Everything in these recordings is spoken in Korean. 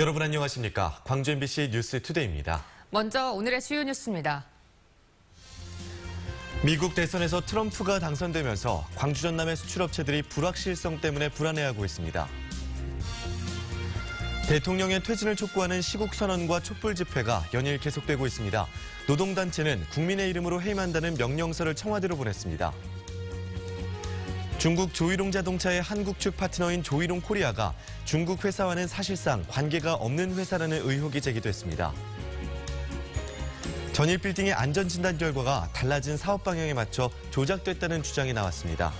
여러분 안녕하십니까? 광주 MBC 뉴스 투데이입니다. 먼저 오늘의 주요 뉴스입니다. 미국 대선에서 트럼프가 당선되면서 광주 전남의 수출업체들이 불확실성 때문에 불안해하고 있습니다. 대통령의 퇴진을 촉구하는 시국 선언과 촛불 집회가 연일 계속되고 있습니다. 노동단체는 국민의 이름으로 해임한다는 명령서를 청와대로 보냈습니다. 중국 조이롱 자동차의 한국 측 파트너인 조이롱 코리아가 중국 회사와는 사실상 관계가 없는 회사라는 의혹이 제기됐습니다. 전일 빌딩의 안전 진단 결과가 달라진 사업 방향에 맞춰 조작됐다는 주장이 나왔습니다.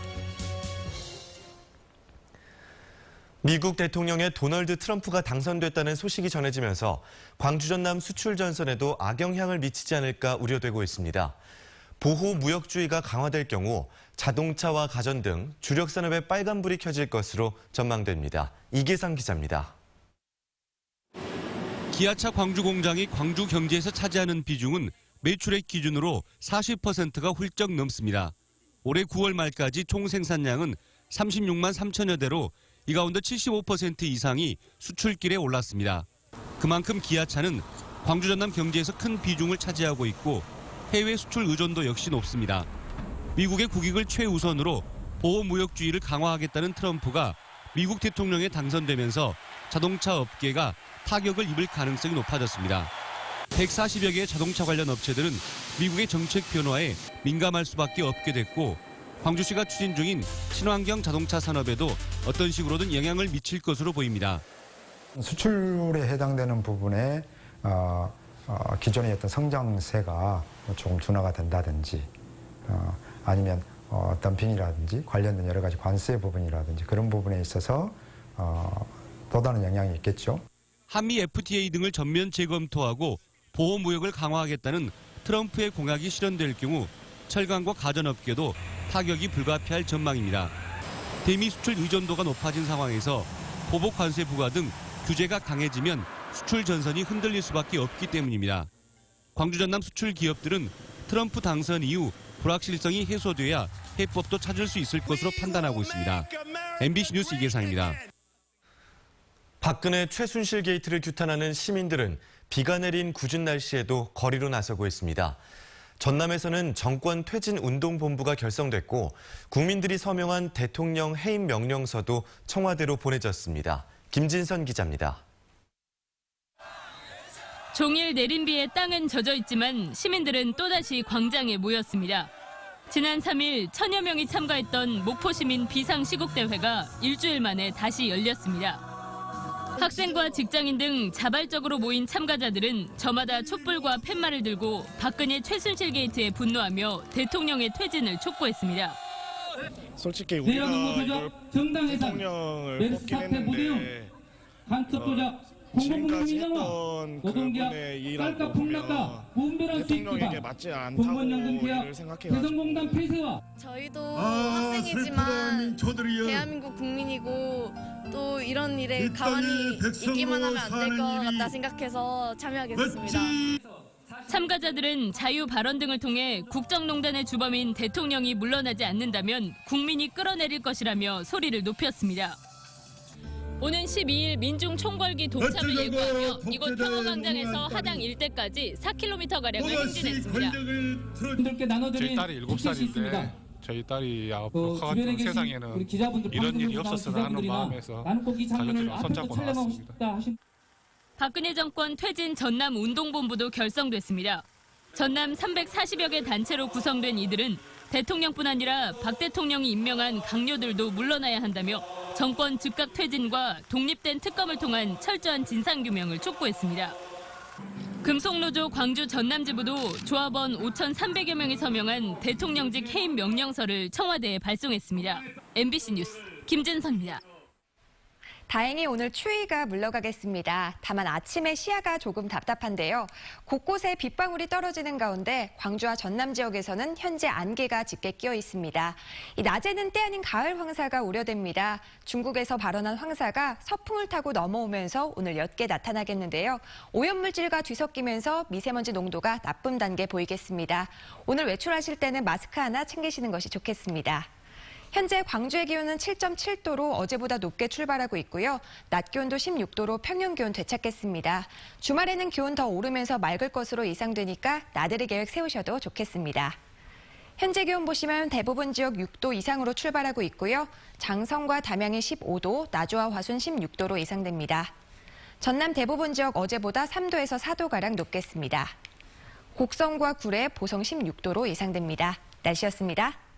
미국 대통령의 도널드 트럼프가 당선됐다는 소식이 전해지면서 광주 전남 수출 전선에도 악영향을 미치지 않을까 우려되고 있습니다. 보호 무역주의가 강화될 경우 자동차와 가전 등 주력 산업에 빨간불이 켜질 것으로 전망됩니다. 이계상 기자입니다. 기아차 광주 공장이 광주 경제에서 차지하는 비중은 매출액 기준으로 40%가 훌쩍 넘습니다. 올해 9월 말까지 총 생산량은 36만 3천여 대로 이 가운데 75% 이상이 수출길에 올랐습니다. 그만큼 기아차는 광주 전남 경제에서 큰 비중을 차지하고 있고 해외 수출 의존도 역시 높습니다. 미국의 국익을 최우선으로 보호무역주의를 강화하겠다는 트럼프가 미국 대통령에 당선되면서 자동차 업계가 타격을 입을 가능성이 높아졌습니다. 140여 개의 자동차 관련 업체들은 미국의 정책 변화에 민감할 수밖에 없게 됐고 광주시가 추진 중인 친환경 자동차 산업에도 어떤 식으로든 영향을 미칠 것으로 보입니다. 수출에 해당되는 부분에 어, 어, 기존의 어떤 성장세가 조금 둔화가 된다든지 어, 아니면 어, 덤핑이라든지 관련된 여러 가지 관세 부분이라든지 그런 부분에 있어서 어, 또 다른 영향이 있겠죠. 한미 FTA 등을 전면 재검토하고 보호 무역을 강화하겠다는 트럼프의 공약이 실현될 경우 철강과 가전업계도 타격이 불가피할 전망입니다. 대미 수출 의존도가 높아진 상황에서 보복 관세 부과 등 규제가 강해지면 수출 전선이 흔들릴 수밖에 없기 때문입니다. 광주 전남 수출 기업들은 트럼프 당선 이후 불확실성이 해소돼야 해법도 찾을 수 있을 것으로 판단하고 있습니다. MBC 뉴스 이계상입니다. 박근혜 최순실 게이트를 규탄하는 시민들은 비가 내린 궂은 날씨에도 거리로 나서고 있습니다. 전남에서는 정권 퇴진 운동 본부가 결성됐고 국민들이 서명한 대통령 해임 명령서도 청와대로 보내졌습니다. 김진선 기자입니다. 종일 내린 비에 땅은 젖어 있지만 시민들은 또다시 광장에 모였습니다. 지난 3일 천여 명이 참가했던 목포시민 비상시국대회가 일주일 만에 다시 열렸습니다. 학생과 직장인 등 자발적으로 모인 참가자들은 저마다 촛불과 팻말을 들고 박근혜 최순실 게이트에 분노하며 대통령의 퇴진을 촉구했습니다. 솔직히 우리가. 정당 해산, 대통령을 뽑긴 했는데 간첩 조작, 지금까지 했던 노동계약, 그분의 일하고 수익 대통령에게 맞지 않다고 개성공단 폐쇄와 저희도 아, 학생이지만 대한민국 국민이고 또 이런 일에 이 가만히 있기만 하면 안 될 것 같다 생각해서 참여하게 됐습니다. 참가자들은 자유 발언 등을 통해 국정농단의 주범인 대통령이 물러나지 않는다면 국민이 끌어내릴 것이라며 소리를 높였습니다. 오는 12일 민중 총궐기 동참을 예고하며 이곳 평화광장에서 하당 일대까지 4km가량을 또다시 행진했습니다. 분들께 나눠드릴 저희 딸이 일곱 티켓이 있습니다. 살인데 저희 딸이 그 앞으로 계신 우리 세상에는 기자분들 이런 일이 없었으면 하는 마음에서 앞에서 손잡고 나왔습니다. 박근혜 정권 퇴진 전남 운동본부도 결성됐습니다. 전남 340여 개 단체로 구성된 이들은 대통령뿐 아니라 박 대통령이 임명한 강요들도 물러나야 한다며 정권 즉각 퇴진과 독립된 특검을 통한 철저한 진상규명을 촉구했습니다. 금속노조 광주 전남지부도 조합원 5,300여 명이 서명한 대통령직 해임 명령서를 청와대에 발송했습니다. MBC 뉴스 김진선입니다. 다행히 오늘 추위가 물러가겠습니다. 다만 아침에 시야가 조금 답답한데요. 곳곳에 빗방울이 떨어지는 가운데 광주와 전남 지역에서는 현재 안개가 짙게 끼어 있습니다. 이 낮에는 때 아닌 가을 황사가 우려됩니다. 중국에서 발원한 황사가 서풍을 타고 넘어오면서 오늘 옅게 나타나겠는데요. 오염물질과 뒤섞이면서 미세먼지 농도가 나쁨 단계 보이겠습니다. 오늘 외출하실 때는 마스크 하나 챙기시는 것이 좋겠습니다. 현재 광주의 기온은 7.7도로 어제보다 높게 출발하고 있고요. 낮 기온도 16도로 평년 기온 되찾겠습니다. 주말에는 기온 더 오르면서 맑을 것으로 예상되니까 나들이 계획 세우셔도 좋겠습니다. 현재 기온 보시면 대부분 지역 6도 이상으로 출발하고 있고요. 장성과 담양이 15도, 나주와 화순 16도로 예상됩니다. 전남 대부분 지역 어제보다 3도에서 4도가량 높겠습니다. 곡성과 구례, 보성 16도로 예상됩니다. 날씨였습니다.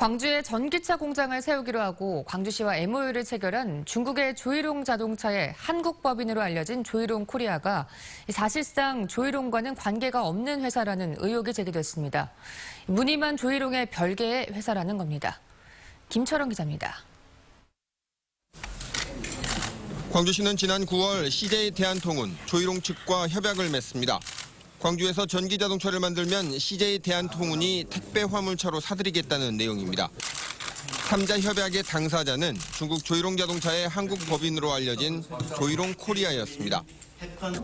광주에 전기차 공장을 세우기로 하고 광주시와 MOU를 체결한 중국의 조이롱 자동차의 한국 법인으로 알려진 조이롱 코리아가 사실상 조이롱과는 관계가 없는 회사라는 의혹이 제기됐습니다. 무늬만 조이롱의 별개의 회사라는 겁니다. 김철원 기자입니다. 광주시는 지난 9월 CJ 대한통운, 조이롱 측과 협약을 맺습니다. 광주에서 전기 자동차를 만들면 CJ 대한통운이 택배 화물차로 사들이겠다는 내용입니다. 3자 협약의 당사자는 중국 조이롱 자동차의 한국 법인으로 알려진 조이롱 코리아였습니다.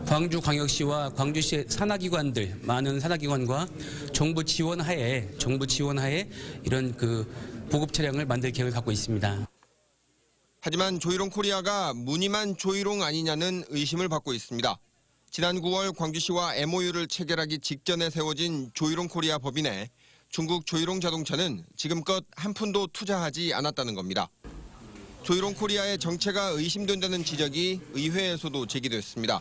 광주광역시와 광주시 산하기관들 많은 산하기관과 정부 지원하에 정부 지원하에 이런 그 보급 차량을 만들 계획을 갖고 있습니다. 하지만 조이롱 코리아가 무늬만 조이롱 아니냐는 의심을 받고 있습니다. 지난 9월 광주시와 MOU를 체결하기 직전에 세워진 조이롱 코리아 법인에 중국 조이롱 자동차는 지금껏 한 푼도 투자하지 않았다는 겁니다. 조이롱 코리아의 정체가 의심된다는 지적이 의회에서도 제기됐습니다.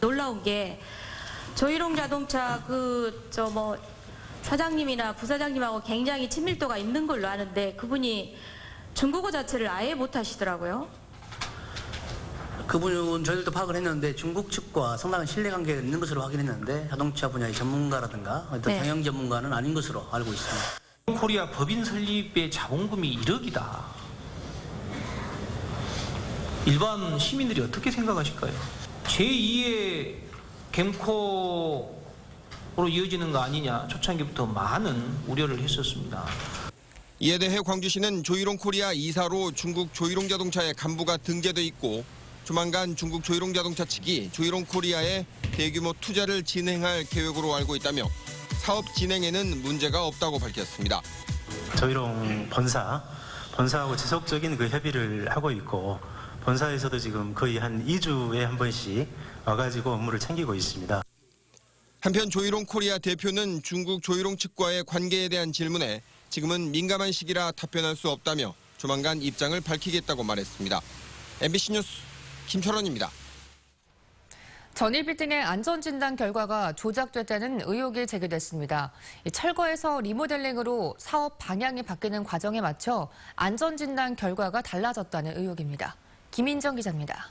놀라운 게 조이롱 자동차 그 저 뭐 사장님이나 부사장님하고 굉장히 친밀도가 있는 걸로 아는데 그분이 중국어 자체를 아예 못 하시더라고요. 그분은 저희들도 파악을 했는데 중국 측과 상당한 신뢰관계가 있는 것으로 확인했는데 자동차 분야의 전문가라든가 어떤 네. 경영 전문가는 아닌 것으로 알고 있습니다. 코리아 법인 설립의 자본금이 1억이다. 일반 시민들이 어떻게 생각하실까요? 제2의 겜코로 이어지는 거 아니냐 초창기부터 많은 우려를 했었습니다. 이에 대해 광주시는 조이롱 코리아 이사로 중국 조이롱 자동차의 간부가 등재돼 있고 조만간 중국 조이롱 자동차 측이 조이롱 코리아에 대규모 투자를 진행할 계획으로 알고 있다며 사업 진행에는 문제가 없다고 밝혔습니다. 조이롱 본사, 본사하고 지속적인 그 협의를 하고 있고 본사에서도 지금 거의 한 2주에 한 번씩 와가지고 업무를 챙기고 있습니다. 한편 조이롱 코리아 대표는 중국 조이롱 측과의 관계에 대한 질문에 지금은 민감한 시기라 답변할 수 없다며 조만간 입장을 밝히겠다고 말했습니다. MBC 뉴스 김철원입니다. 전일 빌딩의 안전진단 결과가 조작됐다는 의혹이 제기됐습니다. 이 철거에서 리모델링으로 사업 방향이 바뀌는 과정에 맞춰 안전진단 결과가 달라졌다는 의혹입니다. 김인정 기자입니다.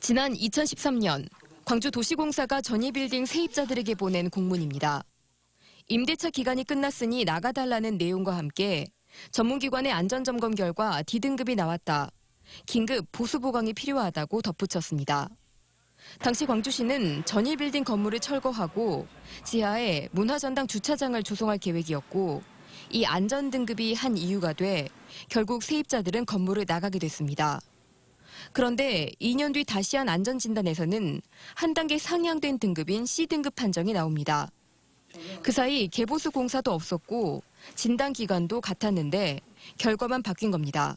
지난 2013년 광주도시공사가 전이빌딩 세입자들에게 보낸 공문입니다. 임대차 기간이 끝났으니 나가달라는 내용과 함께 전문기관의 안전점검 결과 D등급이 나왔다. 긴급 보수 보강이 필요하다고 덧붙였습니다. 당시 광주시는 전이빌딩 건물을 철거하고 지하에 문화전당 주차장을 조성할 계획이었고 이 안전 등급이 한 이유가 돼 결국 세입자들은 건물을 나가게 됐습니다. 그런데 2년 뒤 다시 한 안전 진단에서는 한 단계 상향된 등급인 C등급 판정이 나옵니다. 그 사이 개보수 공사도 없었고 진단 기간도 같았는데 결과만 바뀐 겁니다.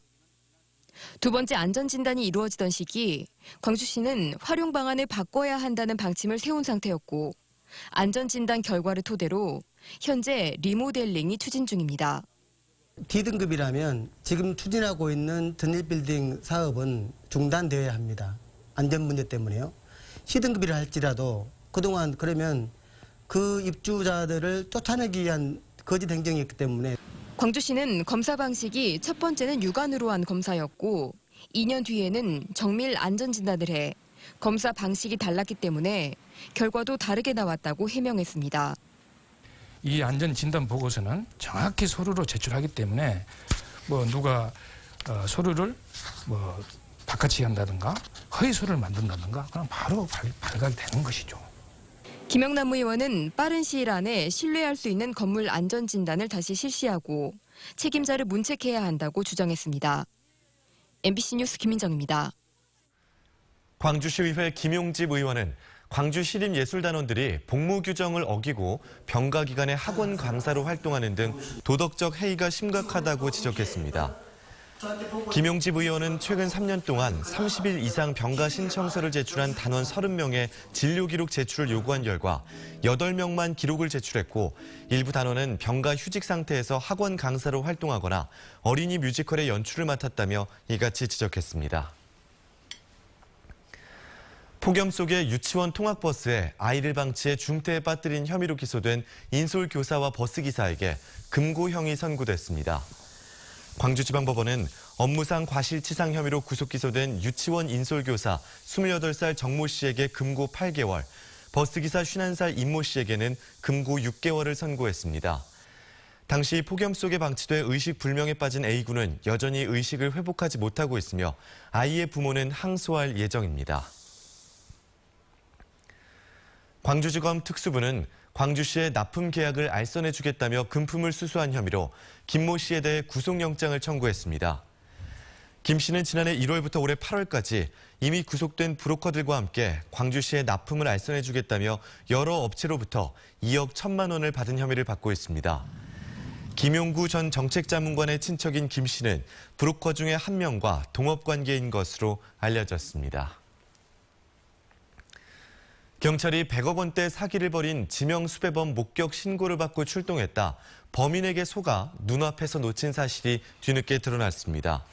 두 번째 안전진단이 이루어지던 시기 광주시는 활용 방안을 바꿔야 한다는 방침을 세운 상태였고 안전진단 결과를 토대로 현재 리모델링이 추진 중입니다. D등급이라면 지금 추진하고 있는 전일빌딩 사업은 중단되어야 합니다. 안전 문제 때문에요. C등급이라 할지라도 그동안 그러면 그 입주자들을 쫓아내기 위한 거짓 행정이었기 때문에 광주시는 검사 방식이 첫 번째는 육안으로 한 검사였고 2년 뒤에는 정밀 안전진단을 해 검사 방식이 달랐기 때문에 결과도 다르게 나왔다고 해명했습니다. 이 안전 진단 보고서는 정확히 서류로 제출하기 때문에 뭐 누가 어, 서류를 뭐 바깥이 한다든가 허위 서류를 만든다든가 그럼 바로 발, 발각이 되는 것이죠. 김영남 의원은 빠른 시일 안에 신뢰할 수 있는 건물 안전 진단을 다시 실시하고 책임자를 문책해야 한다고 주장했습니다. MBC 뉴스 김민정입니다. 광주시의회 김용집 의원은 광주 시립예술단원들이 복무 규정을 어기고 병가 기간에 학원 강사로 활동하는 등 도덕적 해이가 심각하다고 지적했습니다. 김용집 의원은 최근 3년 동안 30일 이상 병가 신청서를 제출한 단원 30명의 진료 기록 제출을 요구한 결과 8명만 기록을 제출했고 일부 단원은 병가 휴직 상태에서 학원 강사로 활동하거나 어린이 뮤지컬의 연출을 맡았다며 이같이 지적했습니다. 폭염 속의 유치원 통학버스에 아이를 방치해 중태에 빠뜨린 혐의로 기소된 인솔 교사와 버스 기사에게 금고형이 선고됐습니다. 광주지방법원은 업무상 과실치상 혐의로 구속 기소된 유치원 인솔교사 28살 정모 씨에게 금고 8개월, 버스기사 51살 임모 씨에게는 금고 6개월을 선고했습니다. 당시 폭염 속에 방치돼 의식 불명에 빠진 A군은 여전히 의식을 회복하지 못하고 있으며 아이의 부모는 항소할 예정입니다. 광주지검 특수부는 광주시의 납품 계약을 알선해주겠다며 금품을 수수한 혐의로 김 모 씨에 대해 구속영장을 청구했습니다. 김 씨는 지난해 1월부터 올해 8월까지 이미 구속된 브로커들과 함께 광주시에 납품을 알선해주겠다며 여러 업체로부터 2억 1천만 원을 받은 혐의를 받고 있습니다. 김용구 전 정책자문관의 친척인 김 씨는 브로커 중에 한 명과 동업 관계인 것으로 알려졌습니다. 경찰이 100억 원대 사기를 벌인 지명 수배범 목격 신고를 받고 출동했다. 범인에게 속아 눈앞에서 놓친 사실이 뒤늦게 드러났습니다.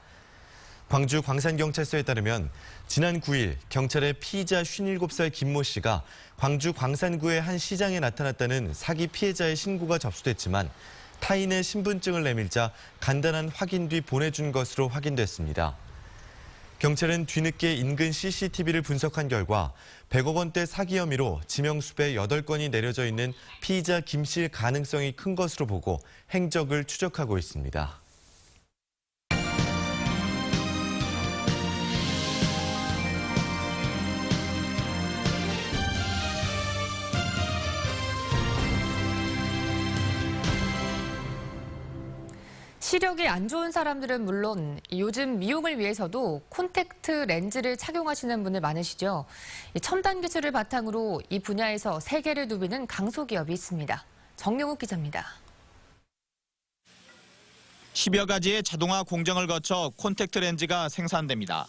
광주 광산경찰서에 따르면 지난 9일 경찰의 피의자 57살 김모 씨가 광주 광산구의 한 시장에 나타났다는 사기 피해자의 신고가 접수됐지만 타인의 신분증을 내밀자 간단한 확인 뒤 보내준 것으로 확인됐습니다. 경찰은 뒤늦게 인근 CCTV를 분석한 결과 100억 원대 사기 혐의로 지명수배 8건이 내려져 있는 피의자 김 씨일 가능성이 큰 것으로 보고 행적을 추적하고 있습니다. 시력이 안 좋은 사람들은 물론 요즘 미용을 위해서도 콘택트 렌즈를 착용하시는 분들 많으시죠. 이 첨단 기술을 바탕으로 이 분야에서 세계를 누비는 강소기업이 있습니다. 정영욱 기자입니다. 10여 가지의 자동화 공정을 거쳐 콘택트 렌즈가 생산됩니다.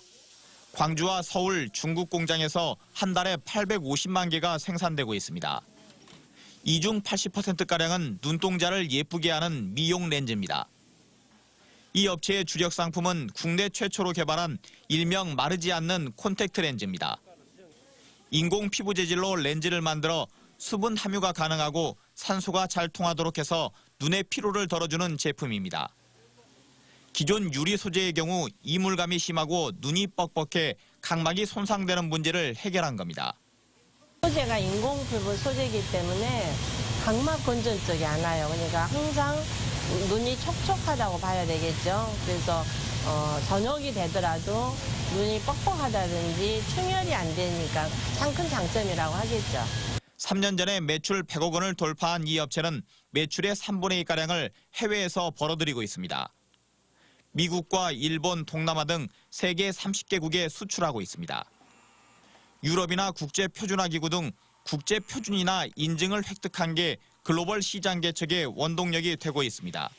광주와 서울, 중국 공장에서 한 달에 850만 개가 생산되고 있습니다. 이중 80%가량은 눈동자를 예쁘게 하는 미용 렌즈입니다. 이 업체의 주력 상품은 국내 최초로 개발한 일명 마르지 않는 콘택트 렌즈입니다. 인공 피부 재질로 렌즈를 만들어 수분 함유가 가능하고 산소가 잘 통하도록 해서 눈의 피로를 덜어주는 제품입니다. 기존 유리 소재의 경우 이물감이 심하고 눈이 뻑뻑해 각막이 손상되는 문제를 해결한 겁니다. 소재가 인공 피부 소재이기 때문에 각막 건전 안 와요. 그러니까 항상 눈이 촉촉하다고 봐야 되겠죠. 그래서 어, 저녁이 되더라도 눈이 뻑뻑하다든지 충혈이 안 되니까 참 큰 장점이라고 하겠죠. 3년 전에 매출 100억 원을 돌파한 이 업체는 매출의 3분의 2가량을 해외에서 벌어들이고 있습니다. 미국과 일본, 동남아 등 세계 30개국에 수출하고 있습니다. 유럽이나 국제표준화기구 등 국제표준이나 인증을 획득한 게 글로벌 시장 개척의 원동력이 되고 있습니다.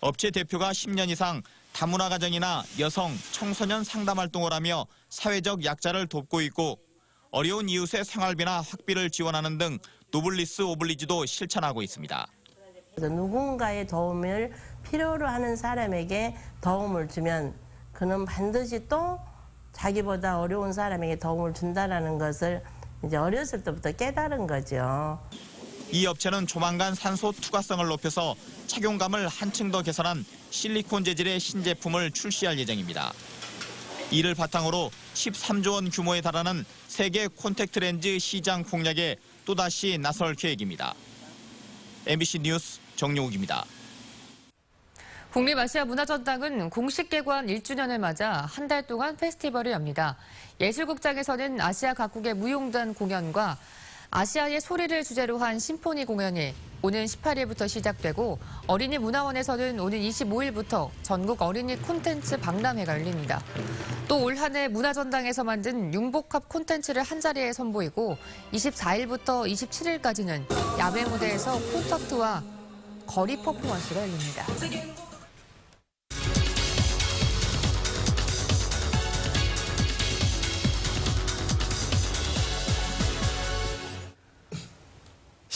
업체 대표가 10년 이상 다문화 가정이나 여성, 청소년 상담 활동을 하며 사회적 약자를 돕고 있고 어려운 이웃의 생활비나 학비를 지원하는 등 노블리스 오블리지도 실천하고 있습니다. 누군가의 도움을 필요로 하는 사람에게 도움을 주면 그는 반드시 또 자기보다 어려운 사람에게 도움을 준다라는 것을 이제 어렸을 때부터 깨달은 거죠. 이 업체는 조만간 산소 투과성을 높여서 착용감을 한층 더 개선한 실리콘 재질의 신제품을 출시할 예정입니다. 이를 바탕으로 13조 원 규모에 달하는 세계 콘택트 렌즈 시장 공략에 또다시 나설 계획입니다. MBC 뉴스 정용욱입니다. 국립아시아문화전당은 공식 개관 1주년을 맞아 한 달 동안 페스티벌을 엽니다. 예술극장에서는 아시아 각국의 무용단 공연과 아시아의 소리를 주제로 한 심포니 공연이 오는 18일부터 시작되고 어린이 문화원에서는 오는 25일부터 전국 어린이 콘텐츠 박람회가 열립니다. 또 올 한해 문화전당에서 만든 융복합 콘텐츠를 한자리에 선보이고 24일부터 27일까지는 야외 무대에서 콘서트와 거리 퍼포먼스가 열립니다.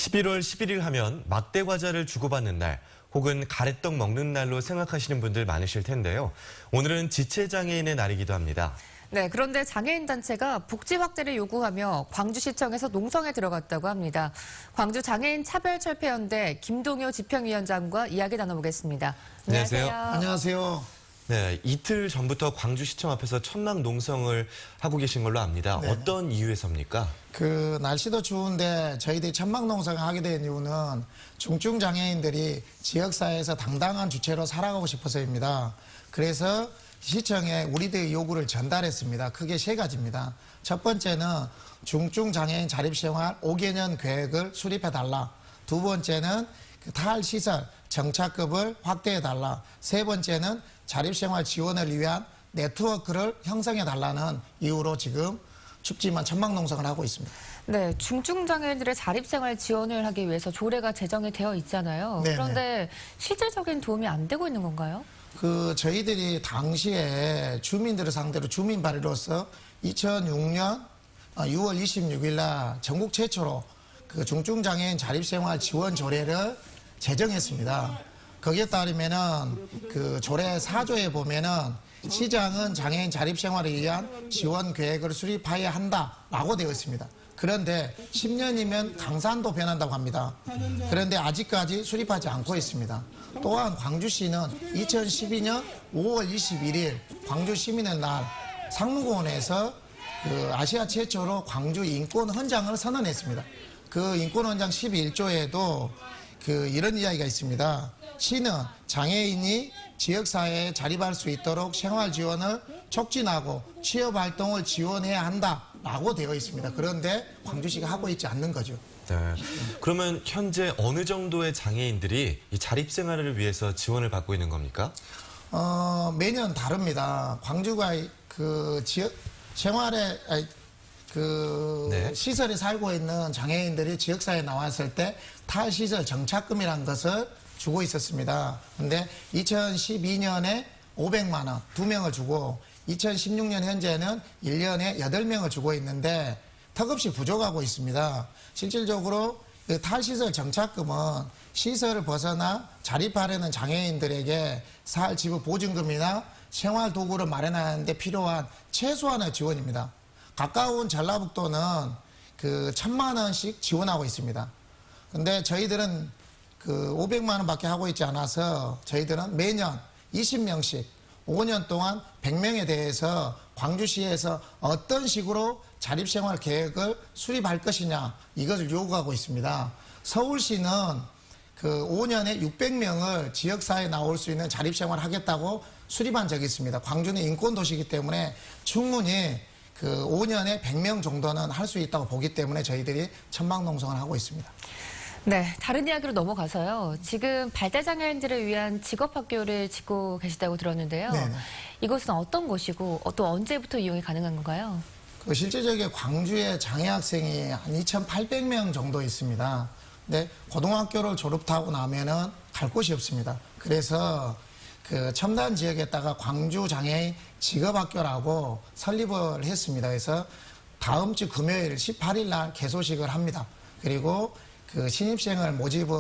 십일 월 11일 하면 막대 과자를 주고받는 날 혹은 가래떡 먹는 날로 생각하시는 분들 많으실 텐데요. 오늘은 지체장애인의 날이기도 합니다. 네, 그런데 장애인 단체가 복지 확대를 요구하며 광주시청에서 농성에 들어갔다고 합니다. 광주 장애인 차별 철폐연대 김동효 집행위원장과 이야기 나눠보겠습니다. 안녕하세요. 안녕하세요. 네, 이틀 전부터 광주시청 앞에서 천막 농성을 하고 계신 걸로 압니다. 네네. 어떤 이유에서입니까? 그 날씨도 추운데 저희들이 천막 농사를 하게 된 이유는 중증 장애인들이 지역사회에서 당당한 주체로 살아가고 싶어서입니다. 그래서 시청에 우리들의 요구를 전달했습니다. 크게 세 가지입니다. 첫 번째는 중증 장애인 자립생활 5개년 계획을 수립해 달라. 두 번째는 그 탈시설 정착급을 확대해 달라. 세 번째는 자립생활 지원을 위한 네트워크를 형성해 달라는 이유로 지금 춥지만 천막 농성을 하고 있습니다. 네, 중증장애인들의 자립생활 지원을 하기 위해서 조례가 제정이 되어 있잖아요. 네네. 그런데 실질적인 도움이 안 되고 있는 건가요? 그 저희들이 당시에 주민들을 상대로 주민 발의로서 2006년 6월 26일 날 전국 최초로 그 중증장애인 자립생활 지원 조례를 제정했습니다. 거기에 따르면은 그 조례 4조에 보면은 시장은 장애인 자립생활을 위한 지원 계획을 수립해야 한다라고 되어 있습니다. 그런데 10년이면 강산도 변한다고 합니다. 그런데 아직까지 수립하지 않고 있습니다. 또한 광주시는 2012년 5월 21일 광주 시민의 날 상무공원에서 그 아시아 최초로 광주 인권 헌장을 선언했습니다. 그 인권 헌장 11조에도 그 이런 이야기가 있습니다. 시는 장애인이 지역사회에 자립할 수 있도록 생활 지원을 촉진하고 취업 활동을 지원해야 한다라고 되어 있습니다. 그런데 광주시가 하고 있지 않는 거죠. 네. 그러면 현재 어느 정도의 장애인들이 이 자립 생활을 위해서 지원을 받고 있는 겁니까? 어, 매년 다릅니다. 광주가 그 지역 생활에 아니, 그 네. 시설에 살고 있는 장애인들이 지역사회에 나왔을 때 탈시설 정착금이라는 것을 주고 있었습니다. 근데 2012년에 500만 원두 명을 주고 2016년 현재는 1년에 8명을 주고 있는데 턱없이 부족하고 있습니다. 실질적으로 그 탈시설 정착금은 시설을 벗어나 자립하려는 장애인들에게 사할 지부 보증금이나 생활 도구를 마련하는데 필요한 최소한의 지원입니다. 가까운 전라북도는 그 천만 원씩 지원하고 있습니다. 근데 저희들은 그 500만 원밖에 하고 있지 않아서 저희들은 매년 20명씩 5년 동안 100명에 대해서 광주시에서 어떤 식으로 자립생활 계획을 수립할 것이냐 이것을 요구하고 있습니다. 서울시는 그 5년에 600명을 지역사회에 나올 수 있는 자립생활 하겠다고 수립한 적이 있습니다. 광주는 인권도시이기 때문에 충분히 그 5년에 100명 정도는 할 수 있다고 보기 때문에 저희들이 천막농성을 하고 있습니다. 네, 다른 이야기로 넘어가서요. 지금 발달장애인들을 위한 직업학교를 짓고 계시다고 들었는데요. 네네. 이곳은 어떤 곳이고 어, 또 언제부터 이용이 가능한 건가요? 그 실제적인 광주에 장애 학생이 한 2,800명 정도 있습니다. 근데 고등학교를 졸업하고 나면은 갈 곳이 없습니다. 그래서 그 첨단 지역에다가 광주 장애인 직업학교라고 설립을 했습니다. 그래서 다음 주 금요일 18일 날 개소식을 합니다. 그리고 그 신입생을 모집을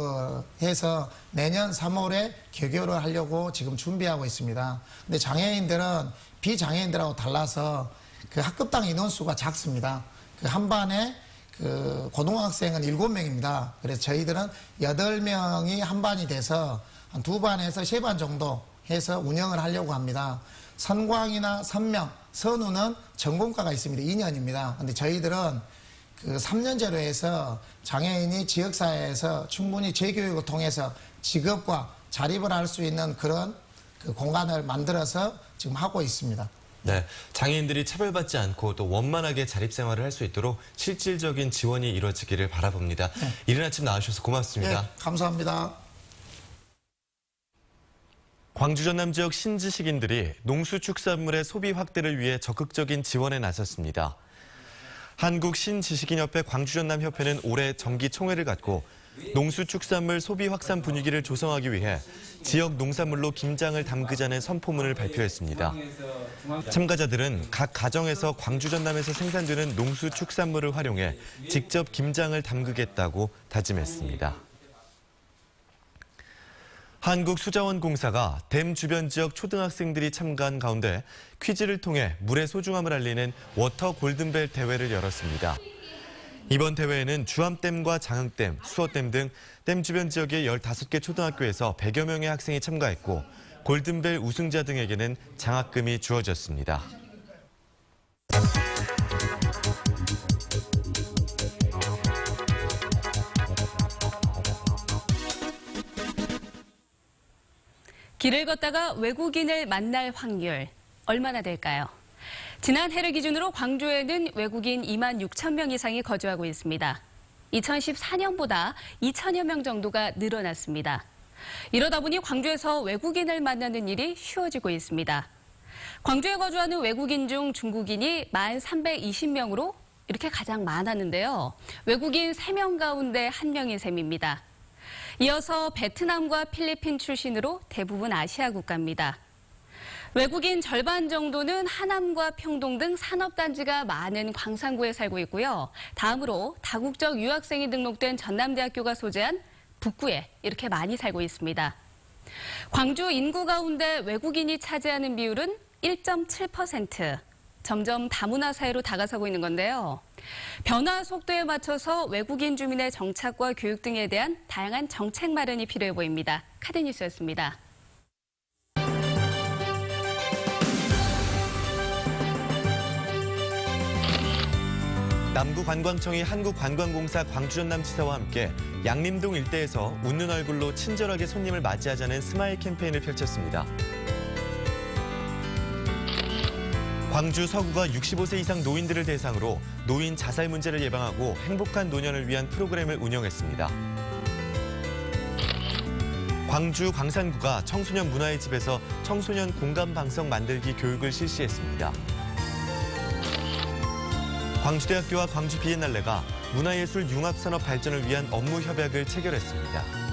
해서 내년 3월에 개교를 하려고 지금 준비하고 있습니다. 근데 장애인들은 비장애인들하고 달라서 그 학급당 인원수가 작습니다. 그 한 반에 그 고등학생은 7명입니다. 그래서 저희들은 8명이 한 반이 돼서 한 두 반에서 세 반 정도 해서 운영을 하려고 합니다. 선광이나 선명, 선우는 전공과가 있습니다. 2년입니다. 근데 저희들은 그 3년제로 해서 장애인이 지역사회에서 충분히 재교육을 통해서 직업과 자립을 할 수 있는 그런 그 공간을 만들어서 지금 하고 있습니다. 네, 장애인들이 차별받지 않고 또 원만하게 자립생활을 할 수 있도록 실질적인 지원이 이루어지기를 바라봅니다. 이른 아침 나와주셔서 고맙습니다. 네, 감사합니다. 광주 전남 지역 신지식인들이 농수축산물의 소비 확대를 위해 적극적인 지원에 나섰습니다. 한국신지식인협회 광주전남협회는 올해 정기총회를 갖고 농수축산물 소비 확산 분위기를 조성하기 위해 지역 농산물로 김장을 담그자는 선포문을 발표했습니다. 참가자들은 각 가정에서 광주 전남에서 생산되는 농수축산물을 활용해 직접 김장을 담그겠다고 다짐했습니다. 한국수자원공사가 댐 주변 지역 초등학생들이 참가한 가운데 퀴즈를 통해 물의 소중함을 알리는 워터 골든벨 대회를 열었습니다. 이번 대회에는 주암댐과 장흥댐, 수어댐 등 댐 주변 지역의 15개 초등학교에서 100여 명의 학생이 참가했고 골든벨 우승자 등에게는 장학금이 주어졌습니다. 길을 걷다가 외국인을 만날 확률 얼마나 될까요? 지난 해를 기준으로 광주에는 외국인 2만 6천 명 이상이 거주하고 있습니다. 2014년보다 2천여 명 정도가 늘어났습니다. 이러다 보니 광주에서 외국인을 만나는 일이 쉬워지고 있습니다. 광주에 거주하는 외국인 중 중국인이 1만 320명으로 이렇게 가장 많았는데요. 외국인 3명 가운데 1명인 셈입니다. 이어서 베트남과 필리핀 출신으로 대부분 아시아 국가입니다. 외국인 절반 정도는 하남과 평동 등 산업단지가 많은 광산구에 살고 있고요. 다음으로 다국적 유학생이 등록된 전남대학교가 소재한 북구에 이렇게 많이 살고 있습니다. 광주 인구 가운데 외국인이 차지하는 비율은 1.7%. 점점 다문화 사회로 다가서고 있는 건데요. 변화 속도에 맞춰서 외국인 주민의 정착과 교육 등에 대한 다양한 정책 마련이 필요해 보입니다. 카드뉴스였습니다. 남구관광청이 한국관광공사 광주전남지사와 함께 양림동 일대에서 웃는 얼굴로 친절하게 손님을 맞이하자는 스마일 캠페인을 펼쳤습니다. 광주 서구가 65세 이상 노인들을 대상으로 노인 자살 문제를 예방하고 행복한 노년을 위한 프로그램을 운영했습니다. 광주 광산구가 청소년 문화의 집에서 청소년 공감 방송 만들기 교육을 실시했습니다. 광주대학교와 광주 비엔날레가 문화예술 융합산업 발전을 위한 업무 협약을 체결했습니다.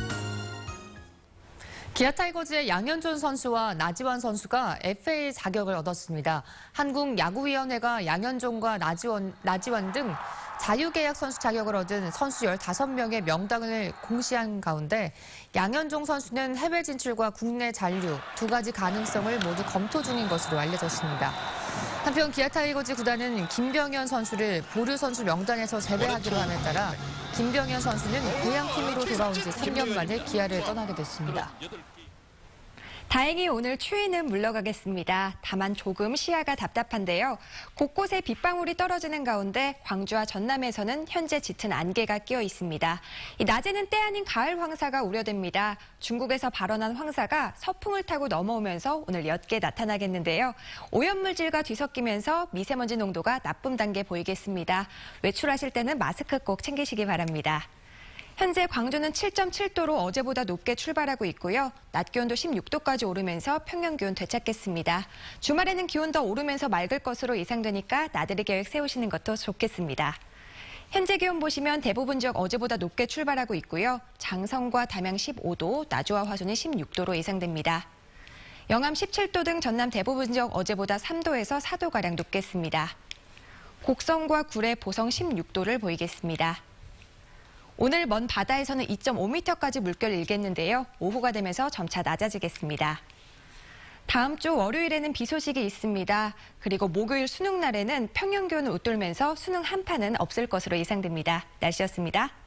기아 타이거즈의 양현종 선수와 나지완 선수가 FA 자격을 얻었습니다. 한국 야구위원회가 양현종과 나지원, 나지완 등 자유계약 선수 자격을 얻은 선수 15명의 명단을 공시한 가운데 양현종 선수는 해외 진출과 국내 잔류 두 가지 가능성을 모두 검토 중인 것으로 알려졌습니다. 한편 기아 타이거즈 구단은 김병현 선수를 보류 선수 명단에서 제외하기로 함에 따라 김병현 선수는 고향팀으로 돌아온 지 3년 만에 기아를 떠나게 됐습니다. 다행히 오늘 추위는 물러가겠습니다. 다만 조금 시야가 답답한데요. 곳곳에 빗방울이 떨어지는 가운데 광주와 전남에서는 현재 짙은 안개가 끼어 있습니다. 이 낮에는 때 아닌 가을 황사가 우려됩니다. 중국에서 발원한 황사가 서풍을 타고 넘어오면서 오늘 옅게 나타나겠는데요. 오염물질과 뒤섞이면서 미세먼지 농도가 나쁨 단계 보이겠습니다. 외출하실 때는 마스크 꼭 챙기시기 바랍니다. 현재 광주는 7.7도로 어제보다 높게 출발하고 있고요. 낮 기온도 16도까지 오르면서 평년 기온 되찾겠습니다. 주말에는 기온 더 오르면서 맑을 것으로 예상되니까 나들이 계획 세우시는 것도 좋겠습니다. 현재 기온 보시면 대부분 지역 어제보다 높게 출발하고 있고요. 장성과 담양 15도, 나주와 화순이 16도로 예상됩니다. 영암 17도 등 전남 대부분 지역 어제보다 3도에서 4도가량 높겠습니다. 곡성과 구례, 보성 16도를 보이겠습니다. 오늘 먼 바다에서는 2.5m까지 물결 일겠는데요. 오후가 되면서 점차 낮아지겠습니다. 다음 주 월요일에는 비 소식이 있습니다. 그리고 목요일 수능 날에는 평년 기온을 웃돌면서 수능 한파는 없을 것으로 예상됩니다. 날씨였습니다.